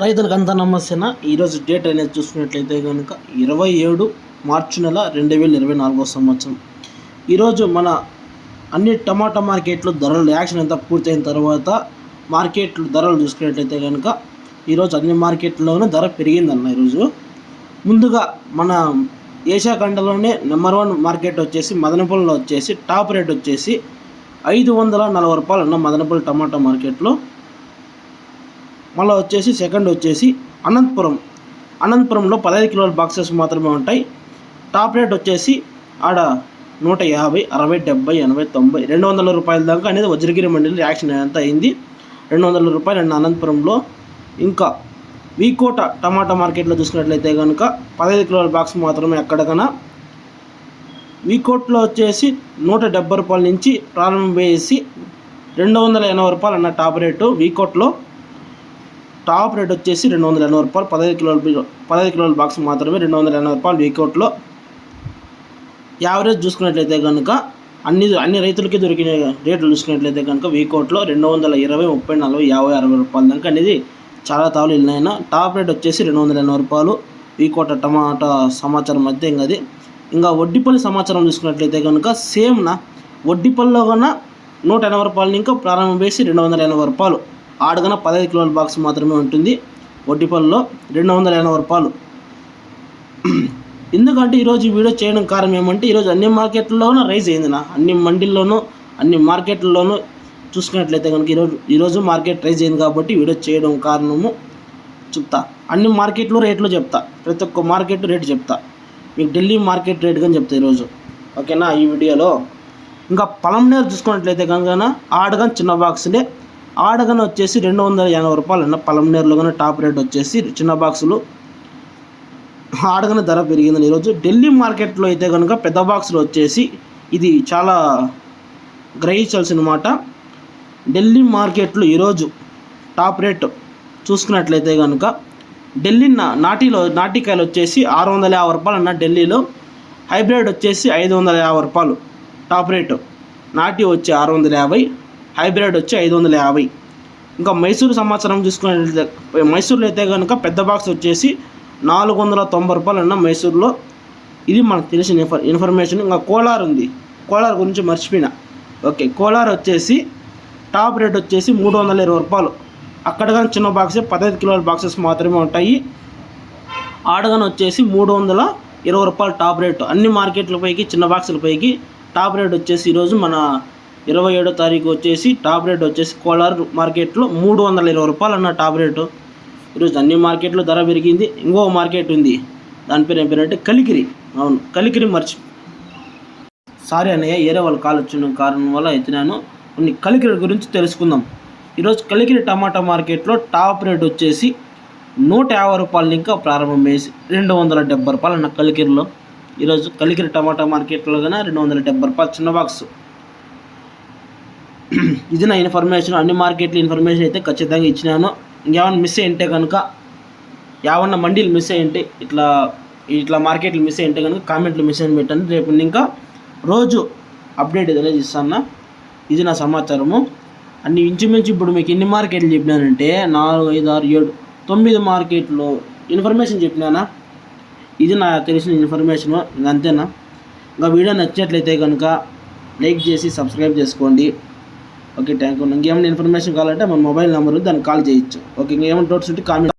రైతులకు అంత నమస్తేనా ఈరోజు డేట్ అనేది చూసుకున్నట్లయితే కనుక ఇరవై ఏడు మార్చి నెల రెండు వేల ఇరవై నాలుగో సంవత్సరం. ఈరోజు మన అన్ని టమాటా మార్కెట్లు ధరలు యాక్షన్ అంతా పూర్తయిన తర్వాత మార్కెట్లు ధరలు చూసుకున్నట్లయితే కనుక ఈరోజు అన్ని మార్కెట్లోనూ ధర పెరిగిందన్న ఈరోజు ముందుగా మన ఏషియా ఖండలోనే నెంబర్ వన్ మార్కెట్ వచ్చేసి మదనపల్లిలో వచ్చేసి టాప్ రేట్ వచ్చేసి ఐదు వందల నలభై రూపాయలు ఉన్న మదనపల్లి టమాటా మార్కెట్లో. మళ్ళీ వచ్చేసి సెకండ్ వచ్చేసి అనంతపురం. అనంతపురంలో పదహైదు కిలోల బాక్సెస్ మాత్రమే ఉంటాయి. టాప్ రేట్ వచ్చేసి ఆడ నూట యాభై అరవై డెబ్బై ఎనభై తొంభై రెండు వందల రూపాయల దాకా అనేది వజ్రగిరి మండలి రియాక్షన్ అంతా అయింది. రెండు వందల రూపాయలు అండ్ అనంతపురంలో ఇంకా వీకోట టమాటా మార్కెట్లో చూసుకున్నట్లయితే కనుక పదహైదు కిలోల బాక్స్ మాత్రమే ఎక్కడికైనా. వీకోట్లో వచ్చేసి నూట డెబ్బై రూపాయల నుంచి ప్రారంభం వేసి రెండు వందల ఎనభై రూపాయలు అన్న టాప్ రేటు వీకోట్లో టాప్ రేట్ వచ్చేసి రెండు వందల ఎనభై రూపాయలు. పదహైదు కిలోల పదహైదు కిలోల బాక్స్ మాత్రమే రెండు వందల ఎనభై రూపాయలు వీకౌట్లో యావరేజ్ చూసుకున్నట్లయితే కనుక అన్ని అన్ని రైతులకి దొరికిన రేట్లు చూసుకున్నట్లయితే కనుక వీకౌట్లో రెండు వందల ఇరవై ముప్పై నలభై యాభై అరవై రూపాయల దాకా అనేది చాలా తావులు వెళ్ళినాయినా. టాప్ రేట్ వచ్చేసి రెండు వందల ఎనభై రూపాయలు. వీకోట టమాటా సమాచారం మధ్య ఇంకా అది. ఇంకా వడ్డీపల్లి సమాచారం చూసుకున్నట్లయితే కనుక సేమ్నా వడ్డీపల్లిలో కన్నా నూట ఎనభై రూపాయలు ఇంకా ప్రారంభం వేసి రెండు వందల ఎనభై రూపాయలు. ఆడగన పదహైదు కిలోల బాక్స్ మాత్రమే ఉంటుంది. వడ్డీపల్లిలో రెండు వందల ఎనభై రూపాయలు. ఎందుకంటే ఈరోజు వీడియో చేయడం కారణం ఏమంటే ఈరోజు అన్ని మార్కెట్లలోనూ రైజ్ అయిందినా. అన్ని మండీల్లోనూ అన్ని మార్కెట్లలోనూ చూసుకున్నట్లయితే కనుక ఈరోజు ఈరోజు మార్కెట్ రైజ్ అయింది కాబట్టి వీడియో చేయడం కారణము చెప్తా. అన్ని మార్కెట్లో రేట్లు చెప్తా. ప్రతి ఒక్క మార్కెట్ రేటు చెప్తా. మీకు ఢిల్లీ మార్కెట్ రేట్ కానీ చెప్తా ఈరోజు ఓకేనా? ఈ వీడియోలో. ఇంకా పొలం పొలంనేరు చూసుకున్నట్లయితే కనుక ఆడగా చిన్న బాక్స్నే ఆడగానే వచ్చేసి రెండు వందల ఎనభై రూపాయలు అన్న పొలంనేరులో కానీ టాప్ రేట్ వచ్చేసి చిన్న బాక్సులు. ఆడగానే ధర పెరిగిందని ఈరోజు ఢిల్లీ మార్కెట్లో అయితే కనుక పెద్ద బాక్సులు వచ్చేసి ఇది చాలా గ్రహించాల్సిన మాట ఢిల్లీ మార్కెట్లో ఈరోజు టాప్ రేట్ చూసుకున్నట్లయితే కనుక ఢిల్లీ నా- నాటిలో నాటికాయలు వచ్చేసి ఆరు వందల యాభై రూపాయలు అన్న ఢిల్లీలో హైబ్రిడ్ వచ్చేసి ఐదు వందల యాభై రూపాయలు టాప్ రేటు. నాటి వచ్చి ఆరు వందల యాభై హైబ్రిడ్ వచ్చి ఐదు వందల యాభై. ఇంకా మైసూరు సంవత్సరం చూసుకున్నట్లయితే మైసూర్లో అయితే కనుక పెద్ద బాక్స్ వచ్చేసి నాలుగు వందల తొంభై రూపాయలు అన్న మైసూర్లో. ఇది మనకు తెలిసిన ఇన్ఫర్ ఇన్ఫర్మేషన్ ఇంకా కోలార్ ఉంది. కోలార్ గురించి మర్చిపోయినా. ఓకే కోలార్ వచ్చేసి టాప్ రేట్ వచ్చేసి మూడు వందల ఇరవై రూపాయలు. అక్కడ కానీ చిన్న బాక్స్ పదహైదు కిలోల బాక్సెస్ మాత్రమే ఉంటాయి. ఆడగానే వచ్చేసి మూడు వందల ఇరవై రూపాయలు టాప్ రేటు. అన్ని మార్కెట్ల పైకి చిన్న బాక్సుల పైకి టాప్ రేట్ వచ్చేసి ఈరోజు మన ఇరవై ఏడో తారీఖు వచ్చేసి టాప్ రేట్ వచ్చేసి కోలార్ మార్కెట్లో మూడు వందల ఇరవై రూపాయలు అన్న టాప్ రేటు. ఈరోజు అన్ని మార్కెట్లో ధర పెరిగింది. ఇంకో మార్కెట్ ఉంది. దాని పేరు ఏం పేరు అంటే కలికిరి. అవును కలికిరి మర్చి. సారీ అన్నయ్య ఏరే వాళ్ళు కాల్ వచ్చిన కారణం వల్ల ఎత్తినాను. కొన్ని కలికిరి గురించి తెలుసుకుందాం. ఈరోజు కలికిరి టమాటా మార్కెట్లో టాప్ రేట్ వచ్చేసి నూట యాభై రూపాయలు ఇంకా ప్రారంభమేసి రెండు వందల డెబ్బై రూపాయలు అన్న కలికిరిలో. ఈరోజు కలికిరి టమాటా మార్కెట్లో కన్నా రెండు వందల డెబ్బై రూపాయలు చిన్న బాక్స్. ఇది నా ఇన్ఫర్మేషన్ అన్ని మార్కెట్ల ఇన్ఫర్మేషన్ అయితే ఖచ్చితంగా ఇచ్చినాను. ఇంకేమైనా మిస్ అయింటే కనుక ఏమన్నా మండీలు మిస్ అయ్యింటే ఇట్లా ఇట్లా మార్కెట్లు మిస్ అయ్యింటే కనుక కామెంట్లు మిస్ అయిన పెట్టండి. రేపు ఇంకా రోజు అప్డేట్ అనేది ఇస్తాను. ఇది నా సమాచారము. అన్ని ఇంచుమించు ఇప్పుడు మీకు ఎన్ని మార్కెట్లు చెప్పినానంటే నాలుగు ఐదు ఆరు ఏడు తొమ్మిది మార్కెట్లు ఇన్ఫర్మేషన్ చెప్పినానా? ఇది నా తెలిసిన ఇన్ఫర్మేషన్ ఇది అంతేనా? ఇంకా వీడియో నచ్చినట్లయితే కనుక లైక్ చేసి సబ్స్క్రైబ్ చేసుకోండి. ఓకే థ్యాంక్ యూ ఇంకేమైనా ఇన్ఫర్మేషన్ కావాలంటే మన మొబైల్ నెంబర్ దానికి కాల్ చేయొచ్చు. ఓకే ఇంకేమైనా డౌట్స్ ఉంటే కామెంట్